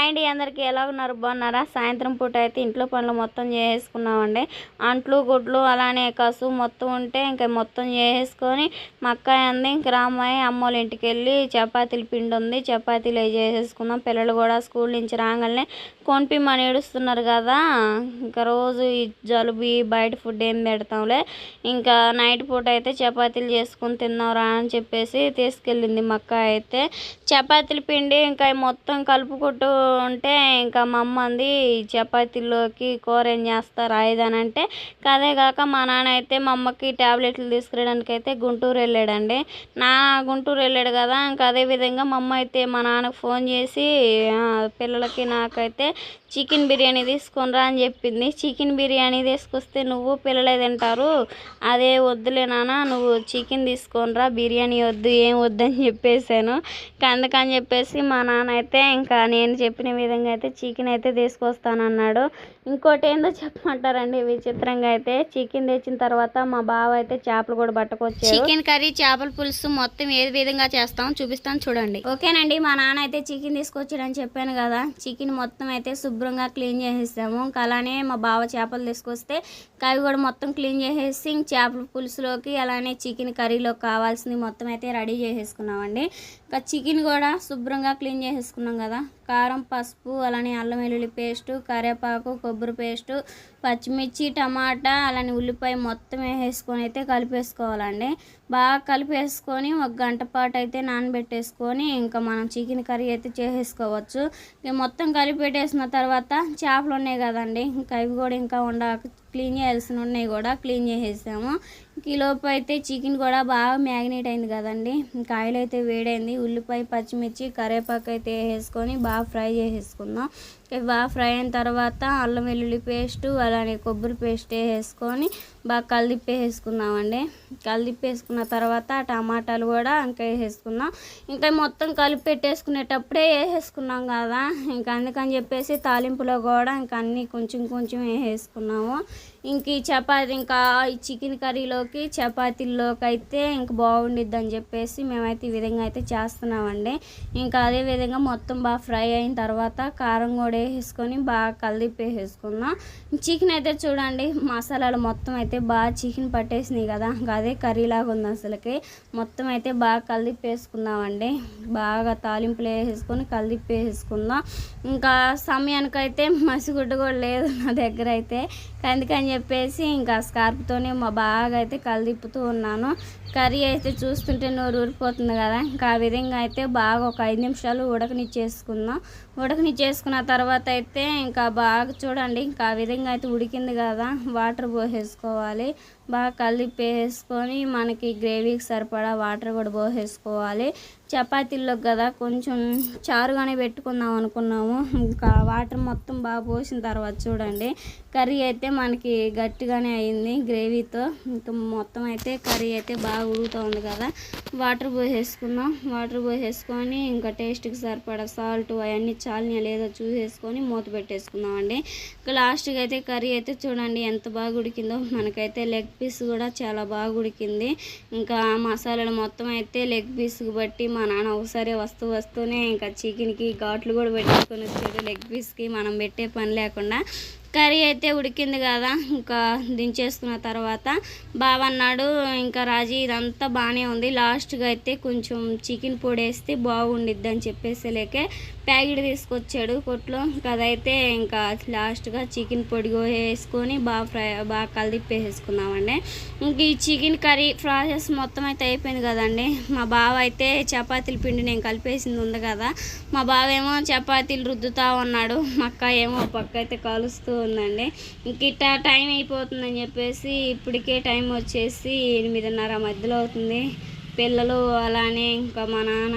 Hi అండి అందరికీ ఎలా ఉన్నారు? బాగున్నారా? సాయంత్రం పూట అయితే ఇంట్లో పనులు మొత్తం చేసేసుకున్నామండి. అంట్లు గుడ్లు అలానే కసు మొత్తం ఉంటే ఇంకా మొత్తం చేసేసుకొని మా అక్కయ్య అంది ఇంక రామాయి అమ్మోళ్ళ ఇంటికి వెళ్ళి చపాతీలు పిండి ఉంది చపాతీలు చేసేసుకున్నాం చేసేసుకుందాం. పిల్లలు కూడా స్కూల్ నుంచి రాగానే కొనిపిమ్మని ఏడుస్తున్నారు కదా. ఇంకా రోజు ఈ జలుబు ఈ బయట ఫుడ్ ఏం పెడతాంలే. ఇంకా నైట్ పూట అయితే చపాతీలు చేసుకుని తిన్నారా అని చెప్పేసి తీసుకెళ్ళింది మా అక్క అయితే. చపాతీల పిండి ఇంకా మొత్తం కలుపుకుంటూ ఉంటే ఇంకా మా అమ్మ అంది చపాతీలోకి కూర ఏం చేస్తారు అని అంటే అదే కాక మా నాన్న అయితే మా అమ్మకి ట్యాబ్లెట్లు తీసుకురావడానికి అయితే గుంటూరు వెళ్ళాడండి. నా గుంటూరు వెళ్ళాడు కదా ఇంకా అదే విధంగా మా అమ్మ అయితే మా నాన్నకు ఫోన్ చేసి పిల్లలకి నాకైతే చికెన్ బిర్యానీ తీసుకునిరా అని చెప్పింది. చికెన్ బిర్యానీ తీసుకొస్తే నువ్వు పిల్లలే తింటారు. అదే వద్దులే నాన్న నువ్వు చికెన్ తీసుకొనిరా బిర్యానీ వద్దు ఏం వద్దు అని చెప్పేసాను ఇంకా అందుకని చెప్పేసి మా నాన్న అయితే ఇంకా నేను చెప్పిన విధంగా అయితే చికెన్ అయితే తీసుకొస్తానన్నాడు. ఇంకోటి ఏందో చెప్పమంటారండి విచిత్రంగా అయితే. చికెన్ తెచ్చిన తర్వాత మా బావ అయితే చేపలు కూడా పట్టుకొచ్చారు చికెన్ కర్రీ చేపల పులుసు మొత్తం ఏ విధంగా చేస్తాం చూపిస్తాను చూడండి. ఓకేనండి మా నాన్న అయితే చికెన్ తీసుకొచ్చాడని చెప్పాను కదా. చికెన్ మొత్తం అయితే శుభ్రంగా క్లీన్ చేసేసాము. ఇంకా అలానే మా బావ చేపలు తీసుకొస్తే ఇంకా అవి కూడా మొత్తం క్లీన్ చేసేసి ఇంక చేపల పులుసులోకి అలానే చికెన్ కర్రీలోకి కావాల్సింది మొత్తం అయితే రెడీ చేసేసుకున్నామండి. ఇంకా చికెన్ కూడా శుభ్రంగా క్లీన్ చేసేసుకున్నాం కదా. కారం పసుపు అలానే అల్లం వెల్లుల్లి పేస్టు కరివేపాకు కొబ్బరి పేస్టు పచ్చిమిర్చి టమాటా అలానే ఉల్లిపాయ మొత్తం వేసేసుకొని అయితే కలిపేసుకోవాలండి. బాగా కలిపేసుకొని ఒక గంట పాటు అయితే నానబెట్టేసుకొని ఇంకా మనం చికెన్ కర్రీ అయితే చేసేసుకోవచ్చు. ఇక మొత్తం కలిపెట్టేసిన తర్వాత చేపలు ఉన్నాయి కదండి ఇంకా అవి కూడా ఇంకా ఉండ క్లీన్ చేయాల్సిన ఉన్నాయి కూడా క్లీన్ చేసేసాము. కిలోపు అయితే చికెన్ కూడా బాగా మ్యాగ్నేట్ అయింది కదండి. ఇంకా ఆయిల్ అయితే వేడైంది. ఉల్లిపాయ పచ్చిమిర్చి కరివేపాకు అయితే వేసుకొని బాగా ఫ్రై చేసేసుకుందాం. ఇవి బాగా ఫ్రై అయిన తర్వాత అల్లం వెల్లుల్లి పేస్ట్ అలానే కొబ్బరి పేస్ట్ వేసుకొని బాగా కలిపేసుకుందామండి కలిపేసుకున్న తర్వాత టమాటాలు కూడా ఇంకా వేసేసుకుందాం. ఇంకా మొత్తం కలిపి పెట్టేసుకునేటప్పుడే వేసేసుకున్నాం కదా. ఇంకా అందుకని చెప్పేసి తాలింపులో కూడా ఇంకా అన్నీ కొంచెం కొంచెం వేసేసుకున్నాము ఇంక ఈ చపాతి ఇంకా ఈ చికెన్ కర్రీలో మనకి చపాతీల్లోకైతే ఇంక బాగుండిద్ది అని చెప్పేసి మేమైతే ఈ విధంగా అయితే చేస్తున్నామండి. ఇంకా అదే విధంగా మొత్తం బాగా ఫ్రై అయిన తర్వాత కారం కూడా వేసుకొని బాగా కలిపేసేసుకుందాం చికెన్ అయితే చూడండి మసాలాలు మొత్తం అయితే బాగా చికెన్ పట్టేసినాయి కదా. ఇంకా అదే కర్రీ లాగా ఉంది అసలుకి. మొత్తం అయితే బాగా కలిపేసుకుందామండి. బాగా తాలింపులు వేసేసుకొని కలిపేసుకుందాం. ఇంకా సమయానికైతే మసిగుడ్డ కూడా లేదు నా దగ్గర అయితే. అందుకని చెప్పేసి ఇంకా స్కార్ప్తోనే మా బాగా అయితే కలిదిప్పుతూ ఉన్నాను. కర్రీ అయితే చూస్తుంటే నోరు ఊరిపోతుంది కదా. ఇంకా ఆ విధంగా అయితే బాగా ఒక ఐదు నిమిషాలు ఉడకనిచ్చేసుకుందాం ఉడకనిచ్చేసుకున్న తర్వాత అయితే ఇంకా బాగా చూడండి ఇంకా ఆ విధంగా అయితే ఉడికింది కదా. వాటర్ పోసేసుకోవాలి. బాగా కలిపేసుకొని మనకి గ్రేవీకి సరిపడా వాటర్ కూడా పోసేసుకోవాలి. చపాతీల్లో కదా కొంచెం చారుగానే పెట్టుకుందాం అనుకున్నాము. ఇంకా వాటర్ మొత్తం బాగా పోసిన తర్వాత చూడండి కర్రీ అయితే మనకి గట్టిగానే అయింది గ్రేవీతో. ఇంకా మొత్తం అయితే కర్రీ అయితే బాగా ఉడుకుతూ ఉంది కదా. వాటర్ పోసేసుకుందాం. వాటర్ పోసేసుకొని ఇంకా టేస్ట్కి సరిపడా సాల్ట్ అవన్నీ చాలినా లేదో చూసేసుకొని మూత పెట్టేసుకుందాం అండి. ఇంకా లాస్ట్కి అయితే కర్రీ అయితే చూడండి ఎంత బాగా ఉడికిందో. మనకైతే లెగ్ పీస్ కూడా చాలా బాగా ఉడికింది. ఇంకా మసాలాలు మొత్తం అయితే లెగ్ పీస్కి బట్టి మా నాన్న ఒకసారి వస్తూ వస్తూనే ఇంకా చికెన్కి ఘాట్లు కూడా పెట్టేసుకొని వచ్చాడు. లెగ్ పీస్కి మనం పెట్టే పని లేకుండా కర్రీ అయితే ఉడికింది కదా ఇంకా దించేసుకున్న తర్వాత బావ అన్నాడు ఇంకా రాజీ ఇదంతా బాగానే ఉంది లాస్ట్గా అయితే కొంచెం చికెన్ పొడి వేస్తే బాగుండిద్ది అని చెప్పేసి లేకే ప్యాకెట్ తీసుకొచ్చాడు కొట్లో. ఇంకా అదైతే ఇంకా లాస్ట్గా చికెన్ పొడి వేసుకొని బాగా ఫ్రై బాగా కలిపేసేసుకున్నామండి ఇంక ఈ చికెన్ కర్రీ ప్రాసెస్ మొత్తం అయితే అయిపోయింది కదండి. మా బావ అయితే చపాతీల పిండి నేను కలిపేసింది ఉంది కదా మా బావ ఏమో చపాతీలు రుద్దుతా ఉన్నాడు మా అక్క ఏమో పక్క అయితే కలుస్తూ ఉందండి. ఇంక టైం అయిపోతుందని చెప్పేసి ఇప్పటికే టైం వచ్చేసి ఎనిమిదిన్నర మధ్యలో అవుతుంది. పిల్లలు అలానే ఇంకా మా నాన్న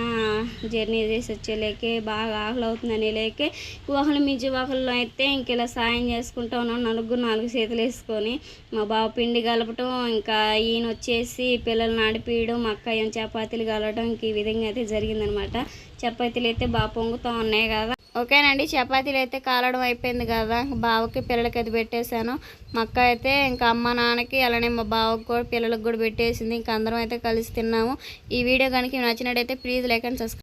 జర్నీ చేసి వచ్చేలేకే బాగా ఆకలి అవుతుందని లేకే ఒకళ్ళు మించి ఒకళ్ళు అయితే ఇంక ఇలా సాయం చేసుకుంటా ఉన్నాం. నలుగురు నాలుగు చేతులు వేసుకొని మా బావ పిండి కలపటం ఇంకా ఈయన వచ్చేసి పిల్లల్ని నడిపియడం మా అక్క చపాతీలు కలవడం ఇంక ఈ విధంగా అయితే జరిగిందనమాట. చపాతీలు అయితే బాగా పొంగుతూ ఉన్నాయి కదా. ఓకేనండి చపాతీలు అయితే కాలడం అయిపోయింది కదా. బావకి పిల్లలకి అది పెట్టేశాను. మా అక్క అయితే ఇంకా అమ్మ నాన్నకి అలానే మా బావకి కూడా పిల్లలకు కూడా పెట్టేసింది. ఇంకా అందరం అయితే కలిసి తిన్నాము. ఈ వీడియో కనుక నచ్చినట్టయితే ప్లీజ్ లైక్ అండ్ సబ్స్క్రైబ్